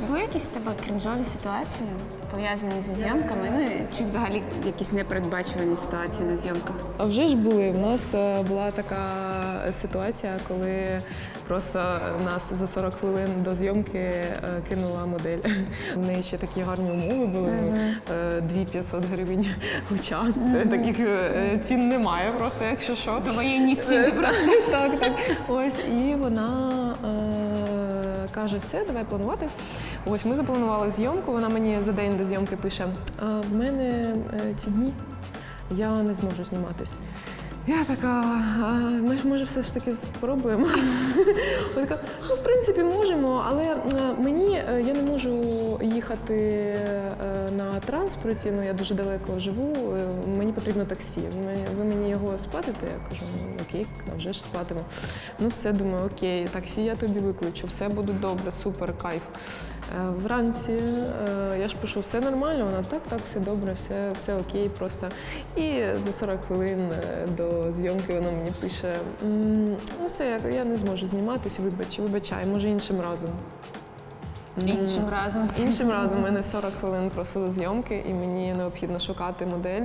чи були якісь у тебе крінжові ситуації пов'язані зі зйомками? Ну чи взагалі якісь непередбачувані ситуації на зйомках? А вже ж були. В нас е, була така ситуація, коли просто нас за 40 хвилин до зйомки е, кинула модель. В неї ще такі гарні умови були. Е, 2500 гривень у час. Це таких е, цін немає, просто якщо що. Воєнні ціни просто. так, так. Ось і вона е, каже: все, давай планувати. Ось ми запланували зйомку. Вона мені за день до зйомки пише: а, в мене е, ці дні я не зможу зніматись. Я така, а, ми ж може все ж таки спробуємо. Вона така, ну в принципі можемо, але е, мені е, я не можу їхати е, на транспорті. Ну я дуже далеко живу. е, Мені потрібно таксі. Ви мені, його сплатите? Я кажу, ну окей, вже ж сплатимо. Ну все, думаю, окей, таксі я тобі викличу, все буде добре, супер, кайф. Е, Вранці я ж пишу, все нормально. Вона так, так, все добре, все, все окей, просто. І за 40 хвилин до зйомки вона мені пише: ну все, я не зможу зніматися, вибач, вибачай, може іншим разом. Іншим разом. Іншим разом у мене 40 хвилин просто до зйомки, і мені необхідно шукати модель.